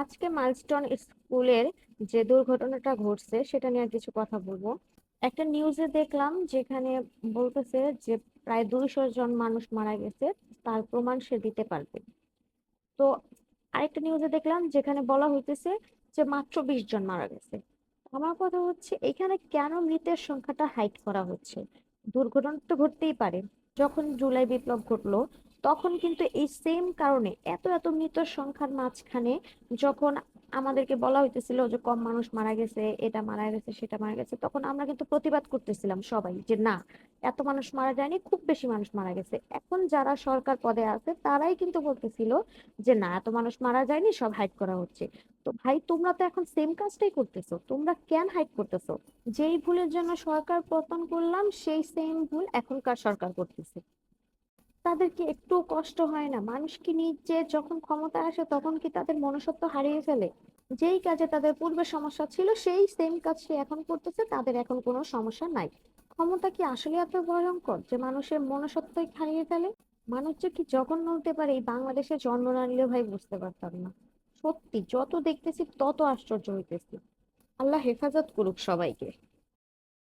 আজকে মাইলস্টোন স্কুলের যে দুর্ঘটনাটা ঘটছে, সেটা নিয়ে কিছু কথা বলব। একটা নিউজে দেখলাম যেখানে বলতেছে যে প্রায় দুইশো জন মানুষ মারা গেছে, তার প্রমাণ সে দিতে পারবে। তো আরেকটা নিউজে দেখলাম যেখানে বলা হইতেছে যে মাত্র বিশ জন মারা গেছে। আমার কথা হচ্ছে, এখানে কেন মৃতের সংখ্যাটা হাইড করা হচ্ছে? দুর্ঘটনা তো ঘটতেই পারে। যখন জুলাই বিপ্লব ঘটলো তখন কিন্তু এই সেম কারণে এত এত মৃতের সংখ্যার মাঝখানে যখন আমাদেরকে বলা হইতেছিল যে কম মানুষ মারা গেছে, এটা মারা গেছে, সেটা মারা গেছে, তখন আমরা কিন্তু প্রতিবাদ করতেছিলাম সবাই যে না, এত মানুষ মারা যায়নি, খুব বেশি মানুষ মারা গেছে। এখন যারা সরকার পদে আছে, তারাই কিন্তু বলতেছিল যে না, এত মানুষ মারা যায়নি, সব হাইড করা হচ্ছে। তো ভাই, তোমরা তো এখন সেম কাজটাই করতেছো, তোমরা কেন হাইড করতেছো? যেই ভুলের জন্য সরকার পতন করলাম, সেই সেম ভুল এখনকার সরকার করতেছে। তাদের কি একটু কষ্ট হয় না। মানুষ কি নিজে যখন ক্ষমতা আসে তখন কি তাদের মনুষ্যত্ব হারিয়ে ফেলে? যেই কাজে তাদের পূর্বে সমস্যা ছিল সেই সেম কাজ সে এখন করতেছে, তাদের এখন কোনো সমস্যা নাই। ক্ষমতা কি আসলে এত ভয়ঙ্কর যে মানুষের মনুষ্যত্বই হারিয়ে ফেলে? মানুষ যে কি জঘন্য হতে পারে এই বাংলাদেশে জন্ম না নিলে ভাই বুঝতে পারতাম না। সত্যি যত দেখতেছি তত আশ্চর্য হইতেছি। আল্লাহ হেফাজত করুক সবাইকে।